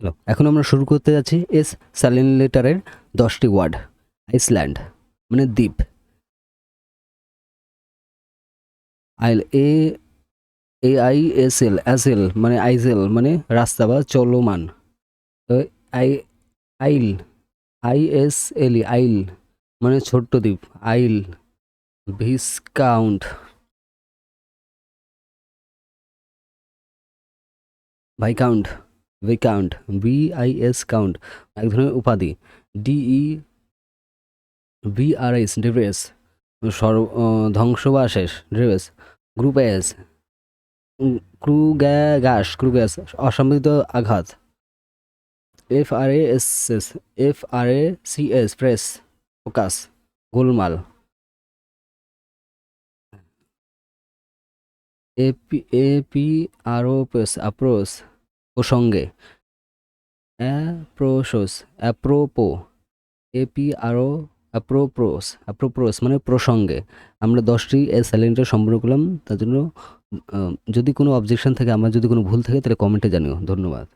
Hello. এখন আমরা শুরু করতে যাচ্ছি এস সাইলেন্ট লেটারের দশটি ওয়ার্ড, আইসল্যান্ড মানে দ্বীপ। Isle, A A, I, S, L S, L মানে আইজেল মানে রাস্তা বা চলমান। আই, আইল, আই, এস, এল আইল মানে ছোট্ট দ্বীপ, isle, viscount. Viscount. Viscount V I S count এক ধরনের উপাধি ডিই ভি আর এস ড্রেস সর্ব ধ্বংস বা শেষ dress group S crew gas crew gas অসম্মিলিত আঘাত F R S S F R A C S press focus Golmaal AP AP R O press apropos প্রসঙ্গে। অ্যাপ্রোসোস অ্যাপ্রোপো এপি আরও অ্যাপ্রোপ্রোস অ্যাপ্রোপ্রোস মানে প্রসঙ্গে। আমরা দশটি এ সাইলেন্টের সম্পূর্ণ করলাম, তার জন্য যদি কোনো অবজেকশন থাকে, আমার যদি কোনো ভুল থাকে, তাহলে কমেন্টে জানিও। ধন্যবাদ।